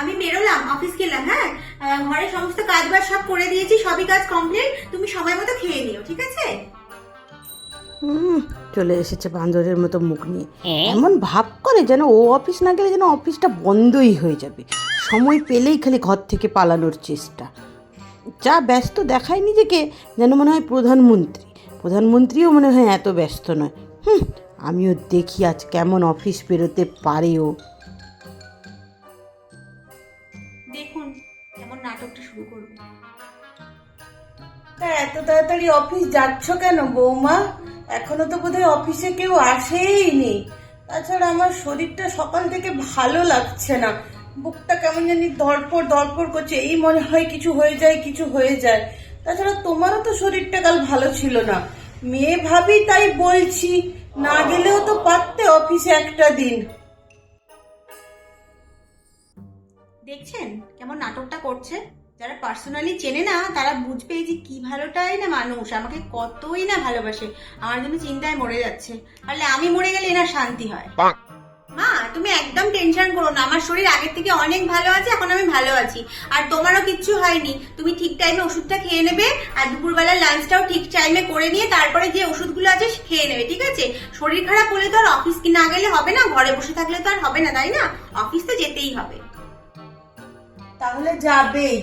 আমি বেরোলাম অফিস গেলাম হ্যাঁ? ঘরে সমস্ত কাজ বাজ সব করে দিয়েছি সবই কাজ কমপ্লিট তুমি সময় মতো খেয়ে নিও ঠিক আছে? হুম চলে এসেছে বান্দরের মতো মুখ নিয়ে। এমন ভাব করে যেন ও অফিস না গেলে যেন অফিসটা বন্ধই হয়ে যাবে। সময় পেলেই খালি ঘর থেকে পালানোর চেষ্টা। যা ব্যস্ত দেখায় নিজেকে যেন মনে হয় প্রধানমন্ত্রী। প্রধানমন্ত্রীও মনে হয় এত ব্যস্ত নয়। হুম আমিও দেখি আজ কেমন অফিস বেরোতে পারে ও দেখুন নাটকটা শুরু তা এত তাড়াতাড়ি অফিস যাচ্ছ কেন বৌমা? এখনও তো বোধহয় অফিসে কেউ আসেই নেই। তাছাড়া আমার শরীরটা সকাল থেকে ভালো লাগছে না। বুকটা কেমন জানি ধরপড় ধরপড় করছে। এই মনে হয় কিছু হয়ে যায় কিছু হয়ে যায়। তাছাড়া তোমারও তো শরীরটা কাল ভালো ছিল না। মেয়ে ভাবি তাই বলছি না গেলেও তো পারতে অফিসে একটা দিন। দেখছেন কেমন নাটকটা করছে? যারা পার্সোনালি চেনে না তারা বুঝবে যে কি ভালোটাই না মানুষ। আমাকে কতই না ভালোবাসে। আমার জন্য চিন্তায় মরে যাচ্ছে। তাহলে আমি মরে গেলে এনার শান্তি হয়। একদম টেনশন করো না। আমার শরীর আগের থেকে অনেক ভালো আছে, এখন আমি ভালো আছি। আর তোমারও কিচ্ছু হয়নি। তুমি ঠিক টাইমে ওষুধটা খেয়ে নেবে আর দুপুরবেলার লাঞ্চটাও ঠিক টাইমে করে নিয়ে তারপরে যে ওষুধগুলো আছে খেয়ে নেবে, ঠিক আছে? শরীর খারাপ হলে তো আর অফিস কি না গেলে হবে না? ঘরে বসে থাকলে তো আর হবে না, তাই না? অফিস তো যেতেই হবে। তাহলে যাবেই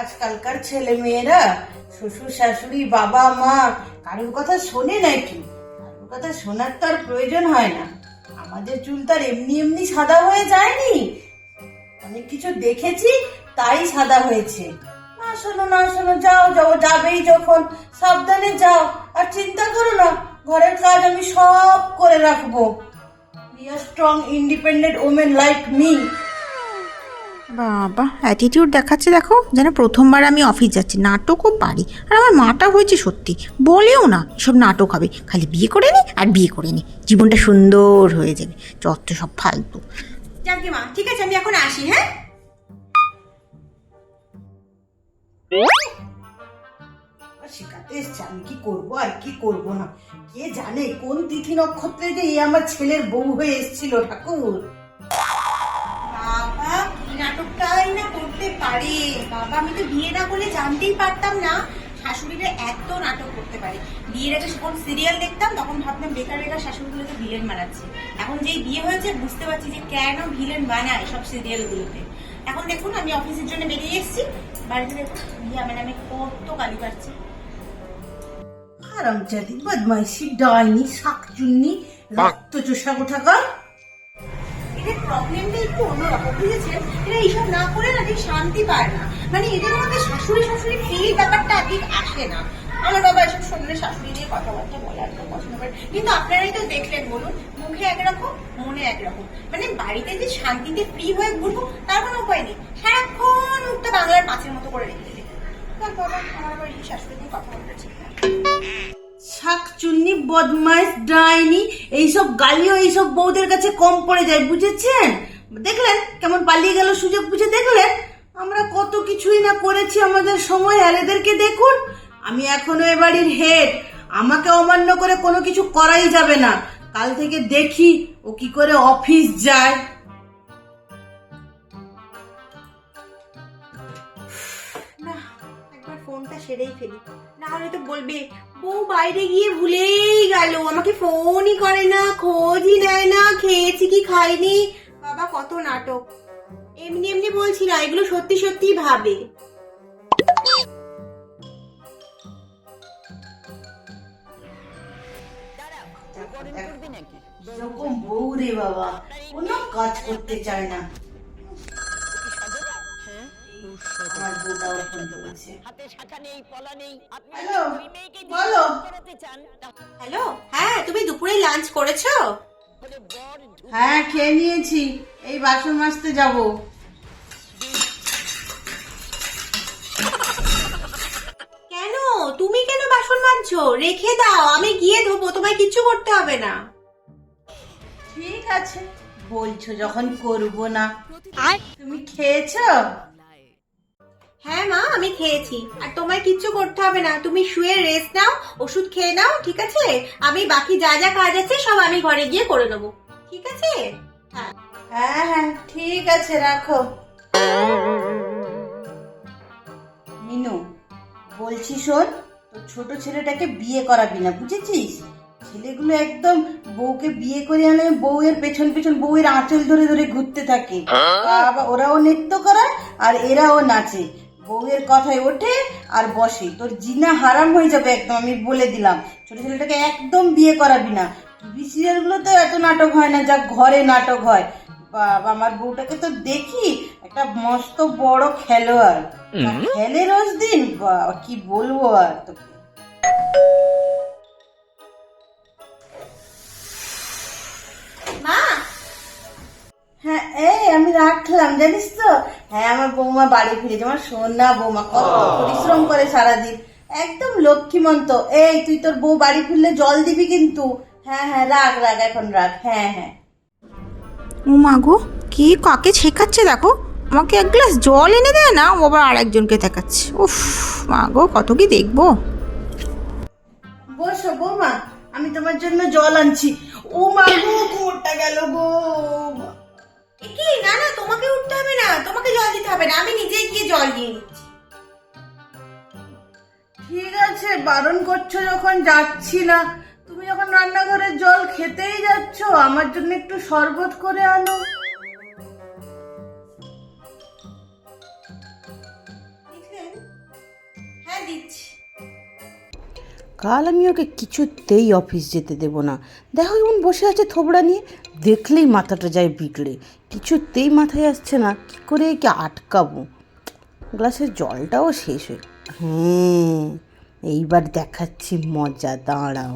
আজকালকার ছেলে মেয়েরা, শ্বশুর শাশুড়ি, বাবা মা, কারোর কথা শোনে নাকি? কারোর কথা শোনার তো আর প্রয়োজন হয় না। আমাদের চুল তার এমনি এমনি সাদা হয়ে যায়নি? অনেক কিছু দেখেছি, তাই সাদা হয়েছে। না, শোনো না, শোনো, যাও যাও, যাবেই যখন। সাবধানে যাও। আর চিন্তা করো না, ঘরের কাজ আমি সব করে রাখব। We are strong independent women like me বাবা অ্যাটিটিউড দেখাচ্ছে দেখো, যেন প্রথমবার আমি অফিস যাচ্ছি, নাটকও পারি। আর আমার মাটা হয়েছে সত্যি, বলেও না সব নাটক হবে, খালি বিয়ে করে নি আর বিয়ে করে নি, জীবনটা সুন্দর হয়ে যাবে, যত সব ফালতু। ঠিক আছে, আমি এখন আসি হ্যাঁ? আমি কি করব আর কি করব না? কে জানে, কোন তিথি নক্ষত্রে যে আমার ছেলের বউ হয়ে এসেছিল ঠাকুর? পারে বাবা আমি তো বিয়ে না করলে জানতেই পারতাম না। শাশুড়িরা এত নাটক করতে পারে। বিয়ের আগে যখন সিরিয়াল দেখতাম তখন ভাবতাম বেকার বেকার শাশুড়িগুলোকে ভিলেন বানাচ্ছে। এখন যেই বিয়ে হয়েছে বুঝতে পারছি যে কেন ভিলেন বানায় সব সিরিয়ালগুলোতে এখন দেখুন আমি অফিসের জন্য বেরিয়ে এসেছি। বাড়িতে দেখুন বিয়ে আমার নামে কত গালি পাচ্ছে হারামজাদি বদমাইশি ডাইনি শাকচুন্নি রক্ত চোষা কোথাকার প্রবলেমটা একটু অন্যরকম বুঝেছেন এরা এইসব না করে না ঠিক শান্তি পায় না। মানে এদের মধ্যে শাশুড়ি শাশুড়ি ফিল ব্যাপারটা ঠিক আসে না। আমার বাবা এসব শুনলে শাশুড়ি নিয়ে কথাবার্তা বলে একদম পছন্দ করে কিন্তু আপনারাই তো দেখলেন, বলুন, মুখে একরকম, মনে একরকম। মানে বাড়িতে যে শান্তিতে ফ্রি হয়ে ঘুরবো, তার কোনো উপায় নেই। সারাক্ষণ মুখটা বাংলার মাছের মতো করে রেখে দিলে তার বাবা আমার আবার শাশুড়ি নিয়ে কথা বলতে ঠিক। শাকচুন্নি, বদমাইশ, ডাইনি, এইসব গালিও এইসব বউদের কাছে কম পড়ে যায়, বুঝেছেন? দেখলেন কেমন পালিয়ে গেল সুযোগ বুঝে দেখলেন? আমরা কত কিছুই না করেছি আমাদের সময় আর এদেরকে দেখুন। আমি এখনও এ বাড়ির হেড আমাকে অমান্য করে কোনো কিছু করাই যাবে না। কাল থেকে দেখি ও কি করে অফিস যায়। না, একবার ফোনটা সেরেই ফেলি। না হলে তো বলবে বউ বাইরে গিয়ে ভুলেই গেল আমাকে ফোনই করে না খোঁজই নেয় না খেয়েছি কি খাইনি। বাবা কত নাটক। এমনি এমনি বলছি না এগুলো সত্যি সত্যি ভাবে। এরকম বউ রে বাবা। কোনো কাজ করতে চায় না। আমার বউটাও ফোন করেছে হ্যালো বলো। হ্যালো হ্যাঁ তুমি দুপুরে লাঞ্চ করেছ? হ্যাঁ খেয়ে নিয়েছি। এই বাসন মাজতে যাব। কেন? তুমি কেন বাসন মাজছো? রেখে দাও আমি গিয়ে ধোবো তোমায় কিচ্ছু করতে হবে না। ঠিক আছে বলছো যখন করব না। তুমি খেয়েছো? হ্যাঁ মা আমি খেয়েছি। আর তোমায় কিচ্ছু করতে হবে না। তুমি শুয়ে রেস্ট নাও ওষুধ খেয়ে নাও ঠিক আছে? আমি বাকি যা যা কাজ আছে সব আমি ঘরে গিয়ে করে নেব। ঠিক আছে? হ্যাঁ। হ্যাঁ হ্যাঁ ঠিক আছে রাখো। মিনু বলছি শোন তোর ছোট ছেলেটাকে বিয়ে করাবি না বুঝেছিস? ছেলেগুলো একদম বউকে বিয়ে করে আনে বউয়ের পেছন পেছন বউয়ের আঁচল ধরে ধরে ঘুরতে থাকে। ওরাও নৃত্য করে আর এরাও নাচে। বউয়ের কথায় ওঠে আর বসে। তোর জিনা হারাম হয়ে যাবে একদম আমি বলে দিলাম। ছোট ছেলেটাকে একদম বিয়ে করাবি না। টিভি সিরিয়ালগুলো তো এত নাটক হয় না যা ঘরে নাটক হয়। বাবা আমার বউটাকে তো দেখি একটা মস্ত বড় খেলোয়াড়। খেলে রোজ দিন কি বলব আর তোকে? রাখলাম জানিস তো? হ্যাঁ আমার বৌমা বাড়ি ফিরেছে। আমার সোনা বৌমা কত পরিশ্রম করে সারাদিন। একদম লক্ষ্মীমন্ত। এই তুই তোর বউ বাড়ি ফিরলে জল দিবি কিন্তু। হ্যাঁ হ্যাঁ রাখ রাখ এখন রাখ। হ্যাঁ হ্যাঁ। ও মা গো কি কাকে শেখাচ্ছে দেখো? আমাকে এক গ্লাস জল এনে দেয় না ও আবার আর একজনকে দেখাচ্ছে। উফ মা গো কত কি দেখব? বসো বৌমা আমি তোমার জন্য জল আনছি। ও মা গো কোমরটা গেল গো? কি না না, তোমাকে উঠতে হবে না, তোমাকে জল দিতে হবে না, আমি নিজেই গিয়ে জল দিয়ে নিচ্ছি। ঠিক আছে, বারণ করছ যখন, যাচ্ছি না। তুমি যখন রান্নাঘরের জল খেতেই যাচ্ছ, আমার জন্য একটু শরবত করে আনো। কাল আমি ওকে কিছুতেই অফিস যেতে দেবো না। দেখো এমন বসে আছে থোবড়া নিয়ে, দেখলেই মাথাটা যায় বিগড়ে। কিছুতেই মাথায় আসছে না, কি করে একে আটকাবো? গ্লাসের জলটাও শেষ হয়ে হ্যাঁ এইবার দেখাচ্ছি, মজা, দাঁড়াও।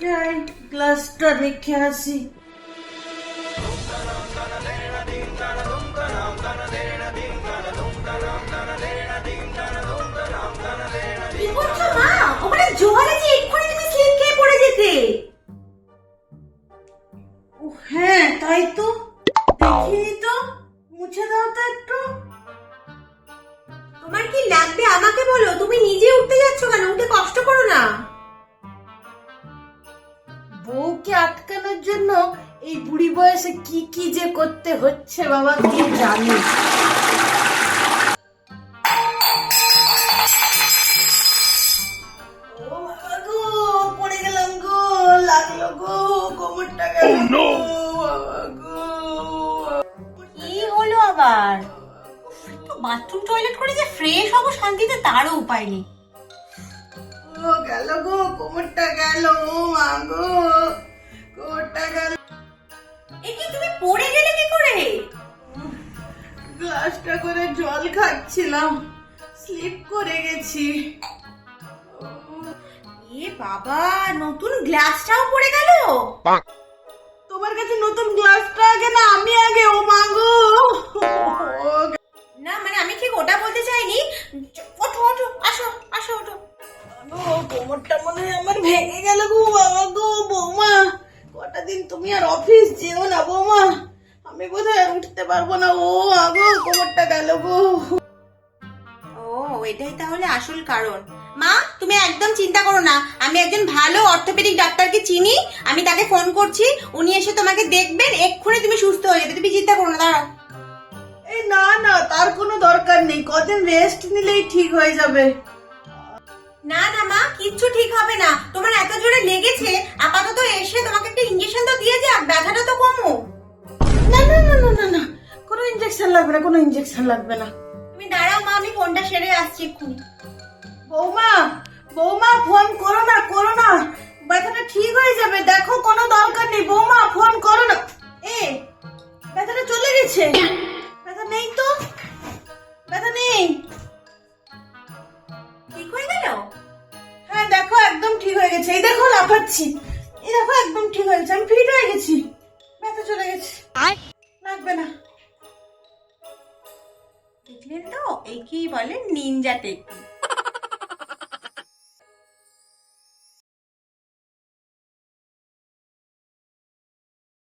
যাই, গ্লাসটা রেখে আসি। হ্যাঁ তাই তো। দেখিনি তো। মুছে দাও তো একটু। তোমার কি লাগবে? আমাকে বলো। তুমি নিজে উঠতে যাচ্ছ কেন? উঠে কষ্ট করো না। বউকে আটকানোর জন্য এই বুড়ি বয়সে কি কি যে করতে হচ্ছে বাবা কি জানি। শান্তিতে তারও উপায় নেই। ও গেল গো কোমরটা গেল ও মা গো কোমরটা গেল। এ কি তুমি পড়ে গেলে কি করে? গ্লাসটা করে জল খাচ্ছিলাম স্লিপ করে গেছি। এ বাবা নতুন গ্লাসটাও পড়ে গেল? তোমার কাছে নতুন গ্লাসটা আগে না আমি আগে ও মাগো না মানে আমি ঠিক ওটা বলতে চাইনি। ওঠো ওঠো আসো আসো ওঠো। কোমরটা মনে হয় আমার ভেঙে গেল গো বাবা গো বৌমা। কটা দিন তুমি আর অফিস যেও না বৌমা। আমি বোধহয় আর উঠতে পারব না। ও আগো কোমরটা গেল গো। ও এটাই তাহলে আসল কারণ। মা তুমি একদম চিন্তা করো না। আমি একজন ভালো অর্থোপেডিক ডাক্তারকে চিনি। আমি তাকে ফোন করছি। উনি এসে তোমাকে দেখবেন। এক্ষুনি তুমি সুস্থ হয়ে যাবে। তুমি চিন্তা করো না দাঁড়াও। না না তার কোনো দরকার নেই। কদিন রেস্ট নিলেই ঠিক হয়ে যাবে। না না মা কিচ্ছু ঠিক হবে না। তোমার এত জোরে লেগেছে আপাতত এসে তোমাকে একটা ইঞ্জেকশন তো দিয়ে যাক ব্যথাটা তো কমো না না না না না না কোনো ইঞ্জেকশন লাগবে না কোনো ইঞ্জেকশন লাগবে না। তুমি দাঁড়াও মা আমি ফোনটা সেরে আসছি এক্ষুনি বৌমা বৌমা ফোন করো না করো না। ব্যথাটা ঠিক হয়ে যাবে দেখো কোনো দরকার নেই। বৌমা ফোন করো না। এ ব্যথাটা চলে গেছে। নেই তো। ব্যথা নেই। ঠিক হয়ে গেল? হ্যাঁ দেখো একদম ঠিক হয়ে গেছে। এই দেখো লাফাচ্ছি। এই দেখো একদম ঠিক হয়ে গেছে। আমি ফিট হয়ে গেছি। ব্যথা চলে গেছে। লাগবে না। দেখলেন তো একেই বলে নিনজা টেকনিক